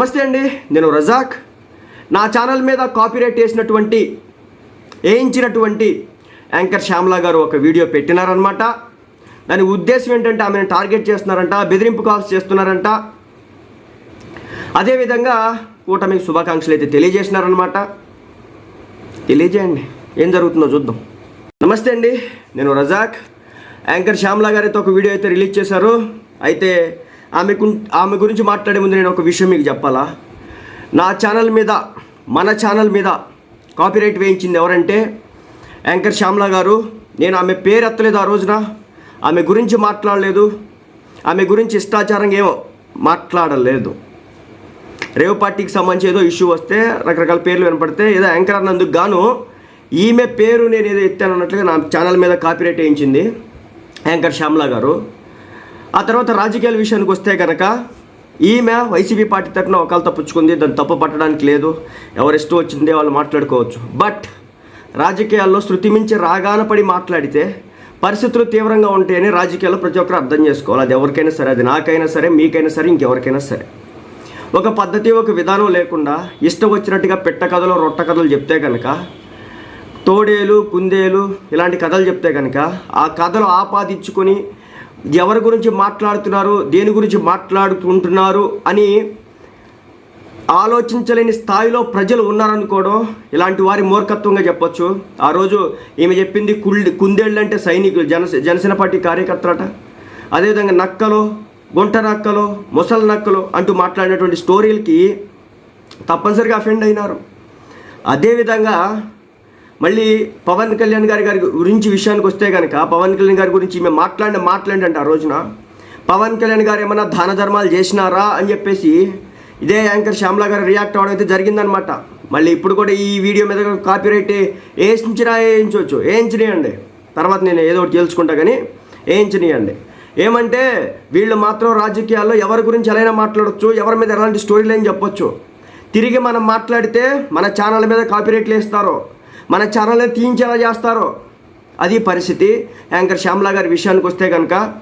నమస్తే అండి నేను రజాక్. నా ఛానల్ మీద కాపీరైట్ వేసినటువంటి వేయించినటువంటి యాంకర్ శ్యామలా గారు ఒక వీడియో పెట్టినారనమాట దాని ఉద్దేశం ఏంటంటే ఆమెను టార్గెట్ చేస్తున్నారంట బెదిరింపు కాల్స్ చేస్తున్నారంట. అదేవిధంగా కూటమికి శుభాకాంక్షలు అయితే తెలియజేసినారనమాట తెలియజేయండి ఏం జరుగుతుందో చూద్దాం. నమస్తే అండి నేను రజాక్. యాంకర్ శ్యామలా గారితో ఒక వీడియో అయితే రిలీజ్ చేశారు. అయితే ఆమెకు ఆమె గురించి మాట్లాడే ముందు నేను ఒక విషయం మీకు చెప్పాలా? నా ఛానల్ మీద మన ఛానల్ మీద కాపీరైట్ వేయించింది ఎవరంటే యాంకర్ శ్యామ్లా గారు. నేను ఆమె పేరు ఎత్తలేదు ఆ రోజున. ఆమె గురించి మాట్లాడలేదు. ఆమె గురించి ఇష్టాచారంగా ఏమో మాట్లాడలేదు. రేవ్ పార్టీకి సంబంధించి ఏదో ఇష్యూ వస్తే రకరకాల పేర్లు వినపడితే ఏదో యాంకర్ అన్నందుకు గాను ఈమె పేరు నేను ఏదో ఎత్తాను అన్నట్లుగా నా ఛానల్ మీద కాపీరైట్ వేయించింది యాంకర్ శ్యామ్లా గారు. ఆ తర్వాత రాజకీయాల విషయానికి వస్తే కనుక ఈమె వైసీపీ పార్టీ తరఫున ఒకళ్ళు తప్పించుకుంది దాన్ని తప్పు పట్టడానికి లేదు ఎవరు ఇష్టం వచ్చిందే వాళ్ళు మాట్లాడుకోవచ్చు. బట్ రాజకీయాల్లో శృతి మించి రాగాన పడి మాట్లాడితే పరిస్థితులు తీవ్రంగా ఉంటాయని రాజకీయాల్లో ప్రతి ఒక్కరు అర్థం చేసుకోవాలి. అది ఎవరికైనా సరే అది నాకైనా సరే మీకైనా సరే ఇంకెవరికైనా సరే. ఒక పద్ధతి ఒక విధానం లేకుండా ఇష్టం వచ్చినట్టుగా పెట్ట కథలు రొట్ట కథలు చెప్తే కనుక తోడేలు కుందేలు ఇలాంటి కథలు చెప్తే కనుక ఆ కథలు ఆపాదించుకొని ఎవరి గురించి మాట్లాడుతున్నారు దేని గురించి మాట్లాడుకుంటున్నారు అని ఆలోచించలేని స్థాయిలో ప్రజలు ఉన్నారనుకోవడం ఇలాంటి వారి మూర్ఖత్వంగా చెప్పొచ్చు. ఆ రోజు ఈమె చెప్పింది కుళ్ళి కుందేళ్ళు అంటే సైనికులు జన జనసేన పార్టీ కార్యకర్తలట. అదేవిధంగా నక్కలు గుంట నక్కలు ముసలి నక్కలు అంటూ మాట్లాడినటువంటి స్టోరీలకి తప్పనిసరిగా అఫెండ్ అయినారు. అదేవిధంగా మళ్ళీ పవన్ కళ్యాణ్ గారి గారి గురించి విషయానికి వస్తే కనుక పవన్ కళ్యాణ్ గారి గురించి మేము మాట్లాడిన మాట్లాడండి ఆ రోజున. పవన్ కళ్యాణ్ గారు ఏమైనా దాన ధర్మాలు చేసినారా అని చెప్పేసి ఇదే యాంకర్ శ్యామలా గారు రియాక్ట్ అవ్వడం అయితే జరిగిందనమాట మళ్ళీ ఇప్పుడు కూడా ఈ వీడియో మీద కాపీరైట్ వేయించినా వేయించవచ్చు. వేయించినాయండి. తర్వాత నేను ఏదో ఒకటి తెలుసుకుంటా కానీ వేయించినాయండి. ఏమంటే వీళ్ళు మాత్రం రాజకీయాల్లో ఎవరి గురించి ఎలా మాట్లాడచ్చు ఎవరి మీద ఎలాంటి స్టోరీలు అని చెప్పొచ్చు. తిరిగి మనం మాట్లాడితే మన ఛానల్ మీద కాపీరైట్లు వేస్తారో మన ఛానల్ని తీయించేలా చేస్తారో? అది పరిస్థితి. యాంకర్ శ్యామలా గారి విషయానికి వస్తే కనుక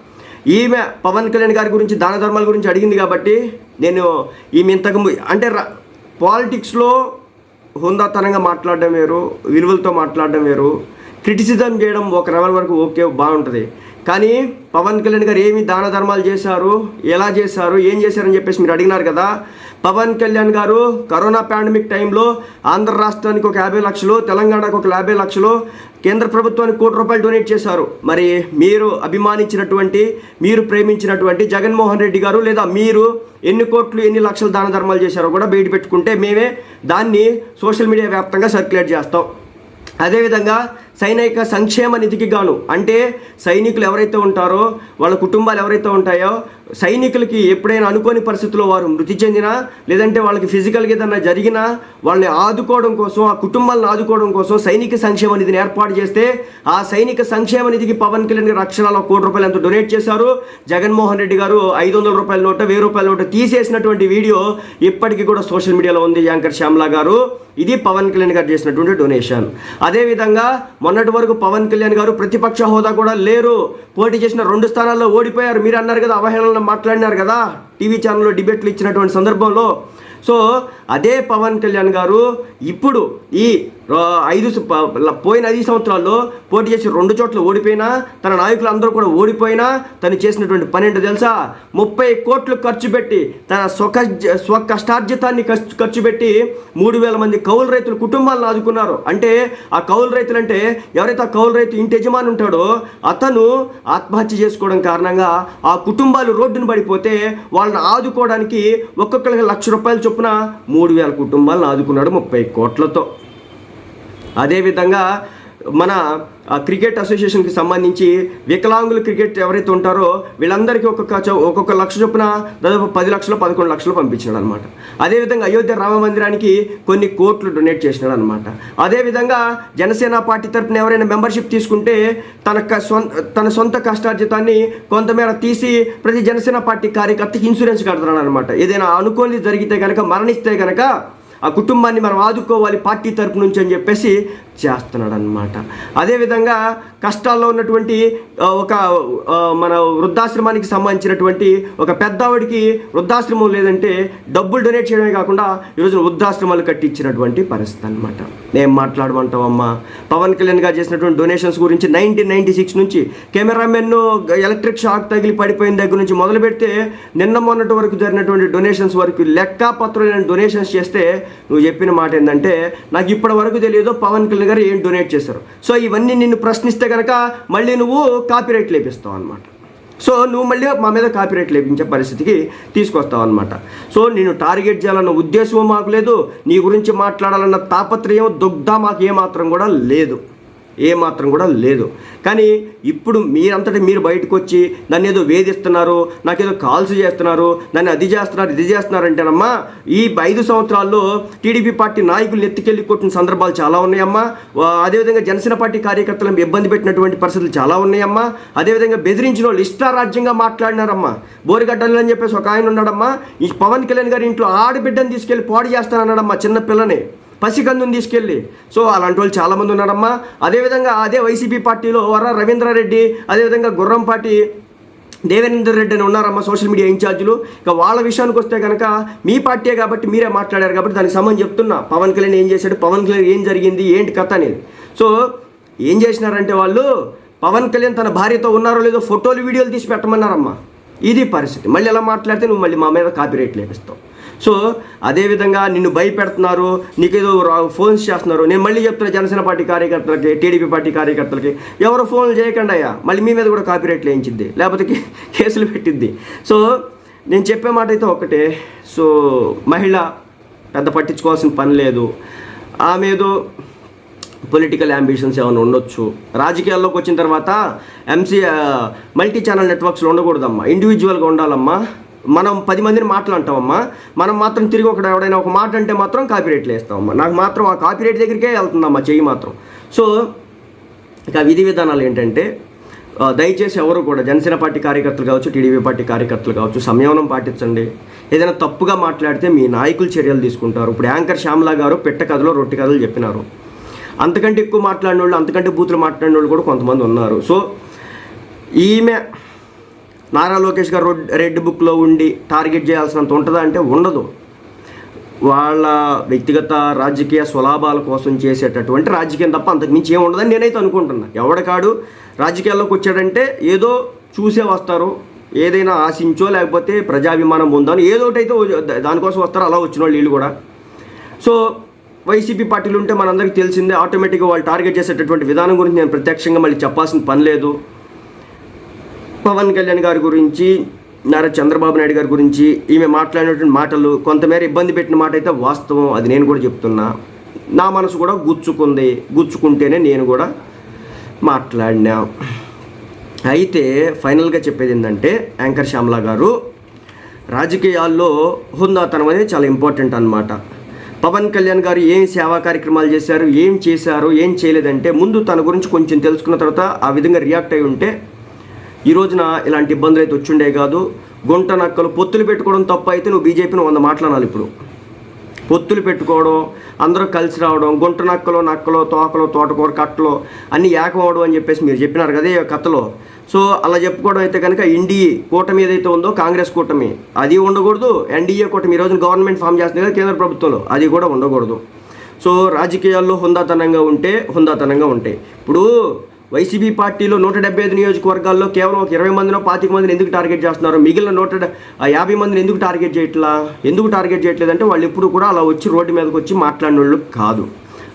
ఈమె పవన్ కళ్యాణ్ గారి గురించి దాన ధర్మాల గురించి అడిగింది కాబట్టి నేను ఈమె ఇంతకు అంటే రా- పాలిటిక్స్లో హుందాతనంగా మాట్లాడడం వేరు విలువలతో మాట్లాడడం వేరు. క్రిటిసిజం చేయడం ఒక లెవెల్ వరకు ఓకే బాగుంటుంది. కానీ పవన్ కళ్యాణ్ గారు ఏమి దాన ధర్మాలు చేశారు ఎలా చేశారు ఏం చేశారని చెప్పేసి మీరు అడిగినారు కదా. పవన్ కళ్యాణ్ గారు కరోనా పాండమిక్ టైంలో ఆంధ్ర రాష్ట్రానికి ఒక యాభై లక్షలు తెలంగాణకు ఒక యాభై లక్షలు కేంద్ర ప్రభుత్వానికి కోటి రూపాయలు డొనేట్ చేశారు. మరి మీరు అభిమానించినటువంటి మీరు ప్రేమించినటువంటి జగన్మోహన్ రెడ్డి గారు లేదా మీరు ఎన్ని కోట్లు ఎన్ని లక్షలు దాన ధర్మాలు చేశారో కూడా బయట పెట్టుకుంటే మేమే దాన్ని సోషల్ మీడియా వ్యాప్తంగా సర్క్యులేట్ చేస్తాం. అదేవిధంగా సైనిక సంక్షేమ నిధికి గాను. అంటే సైనికులు ఎవరైతే ఉంటారో వాళ్ళ కుటుంబాలు ఎవరైతే ఉంటాయో సైనికులకి ఎప్పుడైనా అనుకోని పరిస్థితుల్లో వారు మృతి చెందినా లేదంటే వాళ్ళకి ఫిజికల్గా ఏదన్నా జరిగినా వాళ్ళని ఆదుకోవడం కోసం ఆ కుటుంబాలను ఆదుకోవడం కోసం సైనిక సంక్షేమ నిధిని ఏర్పాటు చేస్తే ఆ సైనిక సంక్షేమ నిధికి పవన్ కళ్యాణ్ గారు అక్షరాల కోటి రూపాయలు ఎంత డొనేట్ చేశారు. జగన్మోహన్ రెడ్డి గారు ఐదు వందల రూపాయల నోట వెయ్యి రూపాయల నోట తీసేసినటువంటి వీడియో ఇప్పటికీ కూడా సోషల్ మీడియాలో ఉంది. యాంకర్ శ్యామ్లా గారు ఇది పవన్ కళ్యాణ్ గారు చేసినటువంటి డొనేషన్. అదేవిధంగా మొన్నటి వరకు పవన్ కళ్యాణ్ గారు ప్రతిపక్ష హోదా కూడా లేరు. పోటీ చేసిన రెండు స్థానాల్లో ఓడిపోయారు. మీరు అన్నారు కదా అవహేళన మాట్లాడినారు కదా టీవీ ఛానల్లో డిబేట్లు ఇచ్చినటువంటి సందర్భంలో. సో అదే పవన్ కళ్యాణ్ గారు ఇప్పుడు ఈ ఐదు పోయిన ఐదు సంవత్సరాల్లో పోటీ చేసి రెండు చోట్ల ఓడిపోయినా తన నాయకులు అందరూ కూడా ఓడిపోయినా తను చేసినటువంటి పన్నెండు తెలుసా? ముప్పై కోట్లు ఖర్చు పెట్టి తన స్వక స్వ కష్టార్జితాన్ని ఖర్చు ఖర్చు పెట్టి మూడు వేల మంది కౌలు రైతుల కుటుంబాలను ఆదుకున్నారు. అంటే ఆ కౌలు రైతులు అంటే ఎవరైతే ఆ కౌలు రైతు ఇంటి యజమాని ఉంటాడో అతను ఆత్మహత్య చేసుకోవడం కారణంగా ఆ కుటుంబాలు రోడ్డును పడిపోతే వాళ్ళని ఆదుకోవడానికి ఒక్కొక్కరికి లక్ష రూపాయల చొప్పున మూడు వేల కుటుంబాలను ఆదుకున్నాడు ముప్పై కోట్లతో. అదేవిధంగా మన క్రికెట్ అసోసియేషన్కి సంబంధించి వికలాంగులు క్రికెట్ ఎవరైతే ఉంటారో వీళ్ళందరికీ ఒక్కొక్క ఒక్కొక్క లక్ష చొప్పున దాదాపు పది లక్షలు పదకొండు లక్షలు పంపించినాడు అనమాట అదేవిధంగా అయోధ్య రామ మందిరానికి కొన్ని కోట్లు డొనేట్ చేసినాడు అనమాట అదేవిధంగా జనసేన పార్టీ తరఫున ఎవరైనా మెంబర్షిప్ తీసుకుంటే తన క- తన సొంత కష్టార్జితాన్ని కొంతమేర తీసి ప్రతి జనసేన పార్టీ కార్యకర్తకి ఇన్సూరెన్స్ కడతాడు అనమాట ఏదైనా అనుకోని జరిగితే కనుక మరణిస్తే కనుక ఆ కుటుంబాన్ని మనం ఆదుకోవాలి పార్టీ తరపు నుంచి అని చెప్పేసి చేస్తున్నాడు అనమాట అదేవిధంగా కష్టాల్లో ఉన్నటువంటి ఒక మన వృద్ధాశ్రమానికి సంబంధించినటువంటి ఒక పెద్దవాడికి వృద్ధాశ్రమం లేదంటే డబ్బులు డొనేట్ చేయడమే కాకుండా ఈరోజు వృద్ధాశ్రమాలు కట్టించినటువంటి పరిస్థితి అనమాట నేను మాట్లాడమంటావమ్మా? పవన్ కళ్యాణ్ గారు చేసినటువంటి డొనేషన్స్ గురించి నైన్టీన్ నైన్టీ సిక్స్ నుంచి కెమెరామెన్ ఎలక్ట్రిక్ షాక్ తగిలి పడిపోయిన దగ్గర నుంచి మొదలు పెడితే నిన్న మొన్నటి వరకు జరిగినటువంటి డొనేషన్స్ వరకు లెక్కపత్రులైన డొనేషన్స్ చేస్తే నువ్వు చెప్పిన మాట ఏంటంటే నాకు ఇప్పటి వరకు తెలియదు పవన్ కళ్యాణ్ గారు ఏం డొనేట్ చేశారు? సో ఇవన్నీ నిన్ను ప్రశ్నిస్తే కనుక మళ్ళీ నువ్వు కాపీరైట్ లేపిస్తావు అనమాట సో నువ్వు మళ్ళీ మా మీద కాపీరైట్ లేపించే పరిస్థితికి తీసుకొస్తావు అనమాట సో నేను టార్గెట్ చేయాలన్న ఉద్దేశం మాకు లేదు. నీ గురించి మాట్లాడాలన్న తాపత్రయం దుగ్ధ మాకు ఏమాత్రం కూడా లేదు. ఏమాత్రం కూడా లేదు. కానీ ఇప్పుడు మీరంతటి మీరు బయటకు వచ్చి నన్ను ఏదో వేధిస్తున్నారు నాకేదో కాల్స్ చేస్తున్నారు నన్ను అది చేస్తున్నారు ఇది చేస్తున్నారు అంటేనమ్మా ఈ ఐదు సంవత్సరాల్లో టీడీపీ పార్టీ నాయకులు ఎత్తుకెళ్ళి కొట్టిన సందర్భాలు చాలా ఉన్నాయమ్మా. అదేవిధంగా జనసేన పార్టీ కార్యకర్తలను ఇబ్బంది పెట్టినటువంటి పరిస్థితులు చాలా ఉన్నాయమ్మా. అదేవిధంగా బెదిరించిన వాళ్ళు ఇష్టారాజ్యంగా మాట్లాడినారమ్మా. బోరిగడ్డలు అని చెప్పేసి ఒక ఆయన ఉన్నాడమ్మా. ఈ పవన్ కళ్యాణ్ గారి ఇంట్లో ఆడబిడ్డను తీసుకెళ్ళి పాడు చేస్తానన్నాడమ్మా చిన్న పిల్లని. పసికందుని తీసుకెళ్ళి. సో అలాంటి వాళ్ళు చాలామంది ఉన్నారమ్మా. అదేవిధంగా అదే వైసీపీ పార్టీలో వర రవీంద్రారెడ్డి అదేవిధంగా పార్టీ దేవేంద్ర రెడ్డి అని ఉన్నారమ్మా సోషల్ మీడియా ఇన్ఛార్జీలు. ఇక వాళ్ళ విషయానికి వస్తే కనుక మీ పార్టీ కాబట్టి మీరే మాట్లాడారు కాబట్టి దానికి సంబంధం చెప్తున్నా. పవన్ కళ్యాణ్ ఏం చేశాడు? పవన్ కళ్యాణ్ ఏం జరిగింది? ఏంటి కథ అనేది. సో ఏం చేసినారంటే వాళ్ళు పవన్ కళ్యాణ్ తన భార్యతో ఉన్నారో లేదో ఫోటోలు వీడియోలు తీసి పెట్టమన్నారమ్మా. ఇది పరిస్థితి. మళ్ళీ ఎలా మాట్లాడితే నువ్వు మళ్ళీ మా మీద కాపీరైట్ లేపిస్తావు సో అదేవిధంగా నిన్ను భయపెడుతున్నారు నీకేదో రా- ఫోన్స్ చేస్తున్నారు. నేను మళ్ళీ చెప్తున్నా జనసేన పార్టీ కార్యకర్తలకి టీడీపీ పార్టీ కార్యకర్తలకి ఎవరు ఫోన్లు చేయకండి అయ్యా. మళ్ళీ మీ మీద కూడా కాపీరైట్లు వేయించింది. లేకపోతే కేసులు పెట్టిద్ది సో నేను చెప్పే మాట అయితే ఒకటే సో మహిళ పెద్ద పట్టించుకోవాల్సిన పని లేదు. ఆమె ఏదో పొలిటికల్ అంబిషన్స్ ఏమైనా ఉండొచ్చు. రాజకీయాల్లోకి వచ్చిన తర్వాత ఎంసీ మల్టీ ఛానల్ నెట్వర్క్స్లో ఉండకూడదమ్మా. ఇండివిజువల్గా ఉండాలమ్మా. మనం పది మందిని మాట్లాంటామమ్మా మనం మాత్రం తిరిగి ఒకటి ఎవడైనా ఒక మాట అంటే మాత్రం కాపీరైట్లు వేస్తామమ్మా. నాకు మాత్రం ఆ కాపీరైట్ దగ్గరికే వెళ్తుందమ్మా చెయ్యి మాత్రం. సో ఇక విధి విధానాలు ఏంటంటే దయచేసి ఎవరు కూడా జనసేన పార్టీ కార్యకర్తలు కావచ్చు టీడీపీ పార్టీ కార్యకర్తలు కావచ్చు సంయమనం పాటించండి. ఏదైనా తప్పుగా మాట్లాడితే మీ నాయకులు చర్యలు తీసుకుంటారు. ఇప్పుడు యాంకర్ శ్యామలా గారు పెట్ట కథలో రొట్టె కథలు చెప్పినారు. అంతకంటే ఎక్కువ మాట్లాడిన వాళ్ళు అంతకంటే బూతులు మాట్లాడిన వాళ్ళు కూడా కొంతమంది ఉన్నారు. సో ఈమె నారా లోకేష్ గారు రెడ్- రెడ్ బుక్లో ఉండి టార్గెట్ చేయాల్సినంత ఉంటుందా అంటే ఉండదు. వాళ్ళ వ్యక్తిగత రాజకీయ స్వలాభాల కోసం చేసేటటువంటి రాజకీయం తప్ప అంతకుమించి మించి ఉండదని నేనైతే అనుకుంటున్నా. ఎవడకాడు రాజకీయాల్లోకి వచ్చాడంటే ఏదో చూసే వస్తారు. ఏదైనా ఆశించో లేకపోతే ప్రజాభిమానం పొందాను అని ఏదో ఒకటి అయితే దానికోసం వస్తారు. అలా వచ్చిన వాళ్ళు వీళ్ళు కూడా. సో వైసీపీ పార్టీలు ఉంటే మనందరికీ తెలిసిందే ఆటోమేటిక్గా వాళ్ళు టార్గెట్ చేసేటటువంటి విధానం గురించి నేను ప్రత్యక్షంగా మళ్ళీ చెప్పాల్సిన పని లేదు. పవన్ కళ్యాణ్ గారి గురించి నారా చంద్రబాబు నాయుడు గారి గురించి ఈమె మాట్లాడినటువంటి మాటలు కొంతమేర ఇబ్బంది పెట్టిన మాట అయితే వాస్తవం అది నేను కూడా చెప్తున్నా. నా మనసు కూడా గుచ్చుకుంది గుచ్చుకుంటేనే నేను కూడా మాట్లాడినా. అయితే ఫైనల్గా చెప్పేది ఏంటంటే యాంకర్ శ్యామలా గారు రాజకీయాల్లో హుందాతనం అనేది చాలా ఇంపార్టెంట్ అన్నమాట. పవన్ కళ్యాణ్ గారు ఏం సేవా కార్యక్రమాలు చేశారు ఏం చేశారు ఏం చేయలేదంటే ముందు తన గురించి కొంచెం తెలుసుకున్న తర్వాత ఆ విధంగా రియాక్ట్ అయి ఉంటే ఈ రోజున ఇలాంటి ఇబ్బందులు అయితే వచ్చిండే కాదు. గుంట నక్కలు పొత్తులు పెట్టుకోవడం తప్ప అయితే నువ్వు బీజేపీని వంద మాట్లాడాలి ఇప్పుడు. పొత్తులు పెట్టుకోవడం అందరూ కలిసి రావడం గుంట నక్కలో నక్కలో తోకలో తోటకూర కట్టలో అన్నీ ఏకం అని చెప్పేసి మీరు చెప్పినారు కదా ఈ కథలో. సో అలా చెప్పుకోవడం అయితే కనుక ఎన్డీఏ కూటమి ఏదైతే ఉందో కాంగ్రెస్ కూటమి అది ఉండకూడదు. ఎన్డీఏ కూటమి ఈ రోజున గవర్నమెంట్ ఫామ్ చేస్తుంది కదా కేంద్ర ప్రభుత్వంలో అది కూడా ఉండకూడదు. సో రాజకీయాల్లో హుందాతనంగా ఉంటే హుందాతనంగా ఉంటాయి. ఇప్పుడు వైసీపీ పార్టీలో నూట డెబ్బై ఐదు నియోజకవర్గాల్లో కేవలం ఒక ఇరవై మందినో పాతిక మందిని ఎందుకు టార్గెట్ చేస్తున్నారు? మిగిలిన నూట యాభై మందిని ఎందుకు టార్గెట్ చేయట్లా? ఎందుకు టార్గెట్ చేయట్లేదంటే వాళ్ళు ఎప్పుడు కూడా అలా వచ్చి రోడ్డు మీదకి వచ్చి మాట్లాడిన వాళ్ళు కాదు.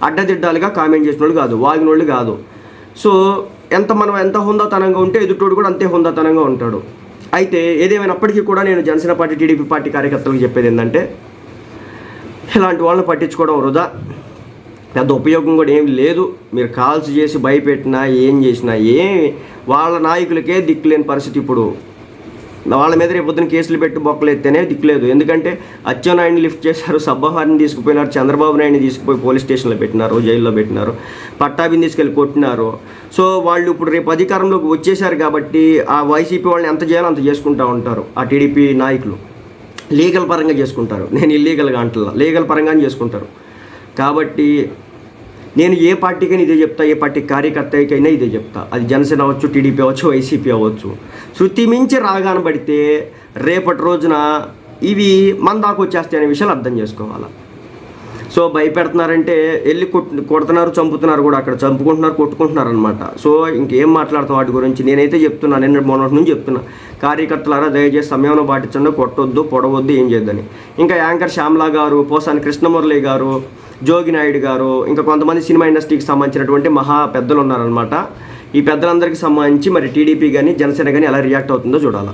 అడ్డదిడ్డాలుగా కామెంట్ చేసిన వాళ్ళు కాదు వాగిన వాళ్ళు కాదు. సో ఎంత మనం ఎంత హుందాతనంగా ఉంటే ఎదుటోడు కూడా అంతే హుందాతనంగా ఉంటాడు. అయితే ఏదేమైనప్పటికీ కూడా నేను జనసేన పార్టీ టీడీపీ పార్టీ కార్యకర్తలకు చెప్పేది ఏంటంటే ఇలాంటి వాళ్ళని పట్టించుకోవడం వృధా. పెద్ద ఉపయోగం కూడా ఏం లేదు. మీరు కాల్స్ చేసి భయపెట్టినా ఏం చేసినా ఏమి వాళ్ళ నాయకులకే దిక్కులేని పరిస్థితి ఇప్పుడు. వాళ్ళ మీద రేపు పొద్దున కేసులు పెట్టి బొక్కలెత్తేనే దిక్కులేదు. ఎందుకంటే అచ్చెన్నాయుడిని లిఫ్ట్ చేశారు సబ్బహారిని తీసుకుపోయినారు చంద్రబాబు నాయుడిని తీసుకుపోయి పోలీస్ స్టేషన్లో పెట్టినారు జైల్లో పెట్టినారు పట్టాభిని తీసుకెళ్ళి కొట్టినారు. సో వాళ్ళు ఇప్పుడు రేపు అధికారంలోకి వచ్చేసారు కాబట్టి ఆ వైసీపీ వాళ్ళని ఎంత చేయాలో అంత చేసుకుంటూ ఉంటారు ఆ టీడీపీ నాయకులు. లీగల్ పరంగా చేసుకుంటారు. నేను ఇల్లీగల్గా అంటున్నా లీగల్ పరంగానే చేసుకుంటారు. కాబట్టి నేను ఏ పార్టీకైనా ఇదే చెప్తా ఏ పార్టీ కార్యకర్తకైనా ఇదే చెప్తా. అది జనసేన అవ్వచ్చు టీడీపీ అవ్వచ్చు వైసీపీ అవ్వచ్చు. శృతి మించి రాగానబడితే రేపటి రోజున ఇవి మన దాకా వచ్చేస్తాయి అనే విషయాలు అర్థం చేసుకోవాలి? సో భయపెడుతున్నారంటే వెళ్ళి కొడుతున్నారు చంపుతున్నారు కూడా అక్కడ. చంపుకుంటున్నారు కొట్టుకుంటున్నారు అనమాట సో ఇంకేం మాట్లాడతాం వాటి గురించి? నేనైతే చెప్తున్నా నేను మొన్నటి నుంచి చెప్తున్నా. కార్యకర్తలారా దయచేసి సమయంలో పాటించండి. కొట్టొద్దు పొడవద్దు ఏం చేయొద్దని. ఇంకా యాంకర్ శ్యామ్లా గారు పోసాని కృష్ణమురళి గారు జోగి నాయుడు గారు ఇంకా కొంతమంది సినిమా ఇండస్ట్రీకి సంబంధించినటువంటి మహా పెద్దలు ఉన్నారనమాట ఈ పెద్దలందరికీ సంబంధించి మరి టీడీపీ కానీ జనసేన కానీ ఎలా రియాక్ట్ అవుతుందో చూడాలి.